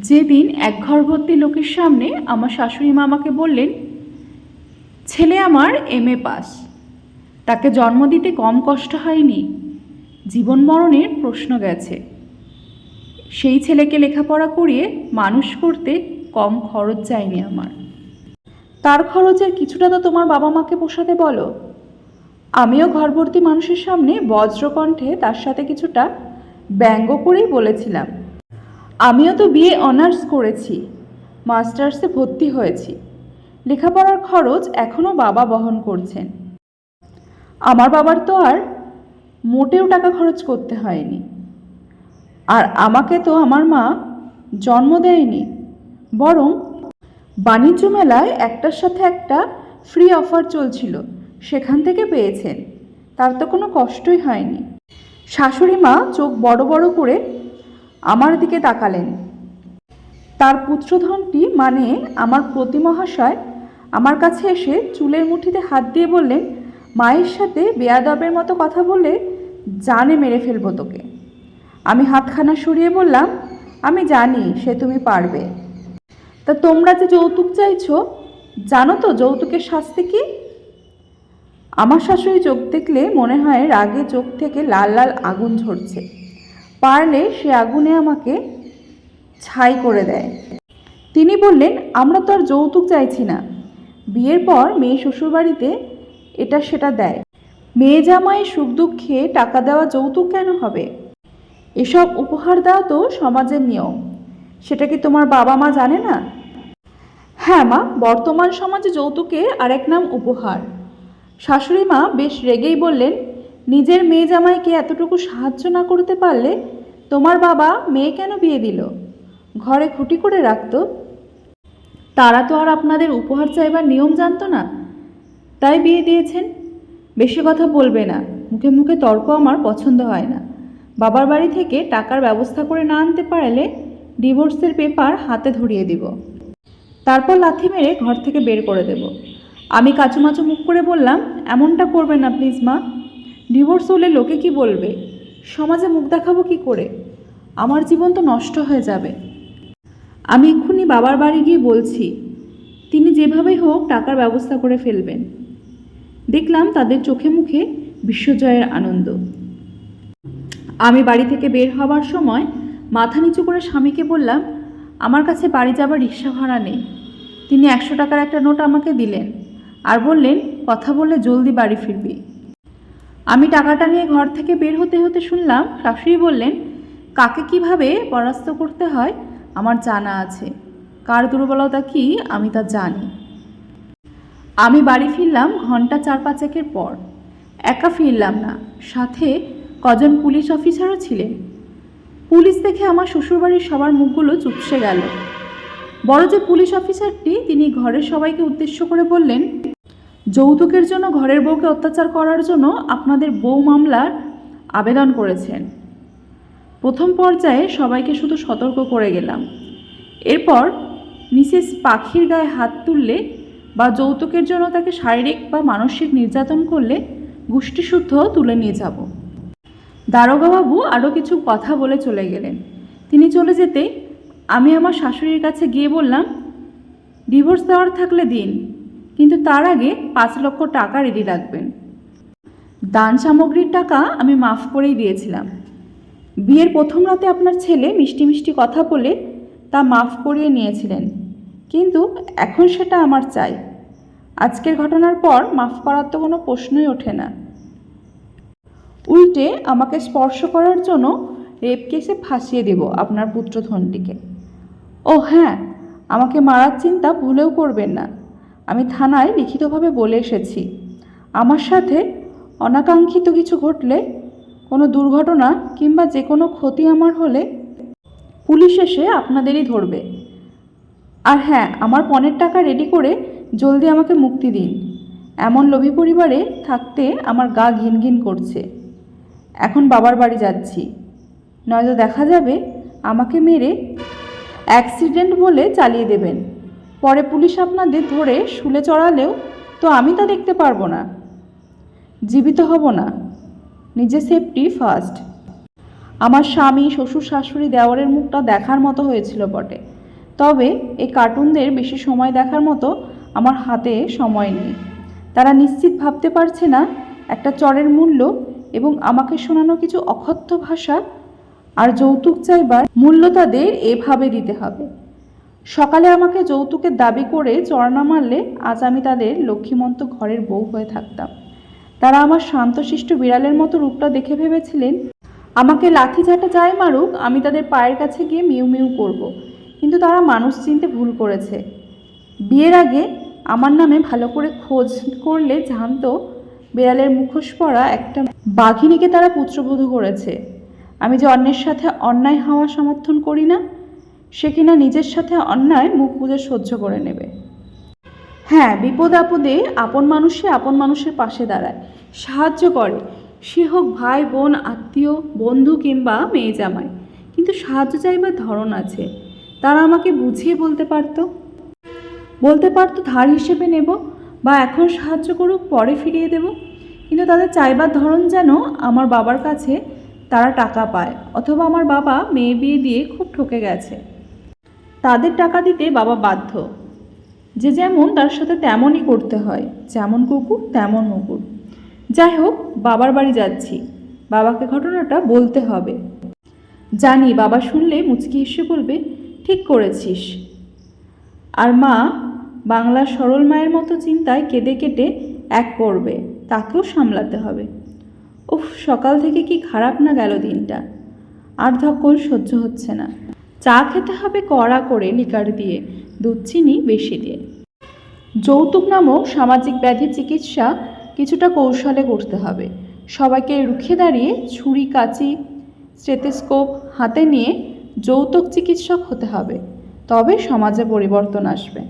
যেদিন এক ঘর ভর্তি লোকের সামনে আমার শাশুড়ি মা আমাকে বললেন, ছেলে আমার এম এ পাস। তাকে জন্ম দিতে কম কষ্ট হয়নি। জীবন মরণের প্রশ্ন গেছে। সেই ছেলেকে লেখাপড়া করিয়ে মানুষ করতে কম খরচ যায়নি আমার। তার খরচের কিছুটা তো তোমার বাবা মাকে পোষাতে বলো। আমিও ঘরভর্তি মানুষের সামনে বজ্রকণ্ঠে তার সাথে কিছুটা ব্যঙ্গ করেই বলেছিলাম। আমিও তো বিএ অনার্স করেছি, মাস্টার্সে ভর্তি হয়েছি। লেখাপড়ার খরচ এখনও বাবা বহন করছেন। আমার বাবার তো আর মোটেও টাকা খরচ করতে হয়নি। আর আমাকে তো আমার মা জন্ম দেয়নি, বরং বাণিজ্য মেলায় একটার সাথে একটা ফ্রি অফার চলছিল, সেখান থেকে পেয়েছেন। তার তো কোনো কষ্টই হয়নি। শাশুড়ি মা চোখ বড় বড় করে আমার দিকে তাকালেন। তার পুত্রধনটি মানে আমার প্রতিমহাশয় আমার কাছে এসে চুলের মুঠিতে হাত দিয়ে বললেন, মায়ের সাথে বেয়াদবের মতো কথা বলে জানে মেরে ফেলব তোকে। আমি হাতখানা সরিয়ে বললাম, আমি জানি সে তুমি পারবে। তা তোমরা যে যৌতুক চাইছো, জানো তো যৌতুকের শাস্তি কি? আমার শাশুড়ি চোখ দেখলে মনে হয় রাগে চোখ থেকে লাল লাল আগুন ঝরছে। পারলে সে আগুনে আমাকে ছাই করে দেয়। তিনি বললেন, আমরা তো আর যৌতুক চাইছি না। বিয়ের পর মেয়ে শ্বশুরবাড়িতে এটা সেটা দেয়। মেয়ে জামাই সুখ দুঃখে টাকা দেওয়া যৌতুক কেন হবে? এসব উপহার দেওয়া তো সমাজের নিয়ম। সেটা কি তোমার বাবা মা জানে না? হ্যাঁ মা, বর্তমান সমাজে যৌতুকে আরেক নাম উপহার। শাশুড়ি মা বেশ রেগেই বললেন, নিজের মেয়ে জামাইকে এতটুকু সাহায্য না করতে পারলে তোমার বাবা মেয়ে কেন বিয়ে দিল? ঘরে খুঁটি করে রাখতো? তারা তো আর আপনাদের উপহার চাইবার নিয়ম জানতো না। তাই বিয়ে দিয়েছেন? বেশি কথা বলবে না। মুখে মুখে তর্ক আমার পছন্দ হয় না। বাবার বাড়ি থেকে টাকার ব্যবস্থা করে না আনতে পারলে ডিভোর্সের পেপার হাতে ধরিয়ে দিব। তারপর লাথি মেরে ঘর থেকে বের করে দেব। আমি কাচুমাচু মুখ করে বললাম, এমনটা করবেন না প্লিজ মা। ডিভোর্স হলে লোকে কি বলবে? সমাজে মুখ দেখাবো কি করে? আমার জীবন তো নষ্ট হয়ে যাবে। আমি এক্ষুনি বাবার বাড়ি গিয়ে বলছি, তিনি যেভাবেই হোক টাকার ব্যবস্থা করে ফেলবেন। দেখলাম তাদের চোখে মুখে বিশ্বজয়ের আনন্দ। আমি বাড়ি থেকে বের হবার সময় মাথা নিচু করে স্বামীকে বললাম, আমার কাছে বাড়ি যাবার রিক্সা ভাড়া নেই। তিনি একশো টাকার একটা নোট আমাকে দিলেন আর বললেন, কথা বললে জলদি বাড়ি ফিরবি। আমি টাকাটা নিয়ে ঘর থেকে বের হতে হতে শুনলাম শাশুড়ি বললেন, কাকে কীভাবে পরাস্ত করতে হয় আমার জানা আছে। কার দুর্বলতা কি আমি তা জানি। আমি বাড়ি ফিরলাম ঘণ্টা চার পাঁচেকের পর। একা ফিরলাম না, সাথে কজন পুলিশ অফিসারও ছিলেন। পুলিশ দেখে আমার শ্বশুরবাড়ির সবার মুখগুলো চুপসে গেল। বড় যে পুলিশ অফিসারটি, তিনি ঘরের সবাইকে উদ্দেশ্য করে বললেন যৌতুকের জন্য ঘরের বউকে অত্যাচার করার জন্য আপনাদের বউ মামলার আবেদন করেছেন। প্রথম পর্যায়ে সবাইকে শুধু সতর্ক করে গেলাম। এরপর মিসেস পাখির গায়ে হাত তুললে বা যৌতুকের জন্য তাকে শারীরিক বা মানসিক নির্যাতন করলে গোষ্ঠীশুদ্ধ তুলে নিয়ে যাব। দারোগাবাবু আরও কিছু কথা বলে চলে গেলেন। তিনি চলে যেতেই আমি আমার শাশুড়ির কাছে গিয়ে বললাম, ডিভোর্স দেওয়ার থাকলে দিন। কিন্তু তার আগে পাঁচ লক্ষ টাকা রেডি রাখবেন। দান সামগ্রীর টাকা আমি মাফ করেই দিয়েছিলাম। বিয়ের প্রথম রাতে আপনার ছেলে মিষ্টি মিষ্টি কথা বলে তা মাফ করিয়ে নিয়েছিলেন। কিন্তু এখন সেটা আমার চাই। আজকের ঘটনার পর মাফ করার তো কোনো প্রশ্নই ওঠে না। উল্টে আমাকে স্পর্শ করার জন্য রেপ কেসে ফাঁসিয়ে দেব আপনার পুত্রধনটিকে। ও হ্যাঁ আমাকে মারার চিন্তা ভুলেও করবেন না। আমি থানায় লিখিতভাবে বলে এসেছি। আমার সাথে অনাকাঙ্ক্ষিত কিছু ঘটলে, কোনো দুর্ঘটনা কিংবা যে কোনো ক্ষতি আমার হলে পুলিশ এসে আপনাদেরই ধরবে। আর হ্যাঁ আমার পণের টাকা রেডি করে জলদি আমাকে মুক্তি দিন। এমন লোভী পরিবারে থাকতে আমার গা ঘিন ঘিন করছে। এখন বাবার বাড়ি যাচ্ছি। নয়তো দেখা যাবে আমাকে মেরে অ্যাক্সিডেন্ট বলে চালিয়ে দেবেন। পরে পুলিশ আপনাদের ধরে শুলে চড়ালেও তো আমি তা দেখতে পারব না। জীবিত হব না। নিজের সেফটি ফার্স্ট আমার স্বামী, শ্বশুর, শাশুড়ি দেওয়ারের মুখটা দেখার মতো হয়েছিল বটে। তবে এই কার্টুনদের বেশি সময় দেখার মতো আমার হাতে সময় নেই। তারা নিশ্চিত ভাবতে পারছে না একটা চরের মূল্য এবং আমাকে শোনানো কিছু অকথ্য ভাষা আর যৌতুক চাইবার মূল্য তাদের এভাবে দিতে হবে। সকালে আমাকে যৌতুকের দাবি করে চড় না মারলে আজ আমি তাদের লক্ষ্মীমন্ত ঘরের বউ হয়ে থাকতাম। তারা আমার শান্তশিষ্ট বিড়ালের মতো রূপটা দেখে ভেবেছিলেন, আমাকে লাঠি ঝাঁটা যাই মারুক, আমি তাদের পায়ের কাছে গিয়ে মিউ মিউ করব। কিন্তু তারা মানুষ চিনতে ভুল করেছে। বিয়ের আগে আমার নামে ভালো করে খোঁজ করলে জানতো বিড়ালের মুখোশ পরা একটা বাঘিনীকে তারা পুত্রবধূ করেছে। আমি যে অন্যের সাথে অন্যায় হওয়া সমর্থন করি না সে কিনা নিজের সাথে অন্যায় মুখ বুঝে সহ্য করে নেবে। হ্যাঁ বিপদ আপদে আপন মানুষে আপন মানুষের পাশে দাঁড়ায়। সাহায্য করে। সে হোক ভাই, বোন, আত্মীয়, বন্ধু কিংবা মেয়ে জামাই। কিন্তু সাহায্য চাইবার ধরন আছে। তারা আমাকে বুঝিয়ে বলতে পারতো। বলতে পারতো ধার হিসেবে নেব বা এখন সাহায্য করুক, পরে ফিরিয়ে দেব। কিন্তু তাদের চাইবার ধরন যেন আমার বাবার কাছে তারা টাকা পায় অথবা আমার বাবা মেয়ে বিয়ে দিয়ে খুব ঠকে গেছে। তাদের টাকা দিতে বাবা বাধ্য। যে যেমন তার সাথে তেমনই করতে হয়, যেমন কুকুর, তেমন মুকুর যাই হোক, বাবার বাড়ি যাচ্ছি। বাবাকে ঘটনাটা বলতে হবে। জানি বাবা শুনলে মুচকি হেসে বলবে, ঠিক করেছিস। আর মা বাংলার সরল মায়ের মতো চিন্তায় কেঁদে কেটে এক করবে তাকেও সামলাতে হবে। উফ, সকাল থেকে কি খারাপ না গেল দিনটা। আর ধকল সহ্য হচ্ছে না। চা খেতে হবে কড়া করে লিকার দিয়ে, দুধ চিনি বেশি দিয়ে। যৌতুক নামক সামাজিক ব্যাধি চিকিৎসা কিছুটা কৌশলে করতে হবে। সবাইকে রুখে দাঁড়িয়ে ছুরি, কাঁচি, স্টেথোস্কোপ হাতে নিয়ে যৌতুক চিকিৎসক হতে হবে। তবে সমাজে পরিবর্তন আসবে।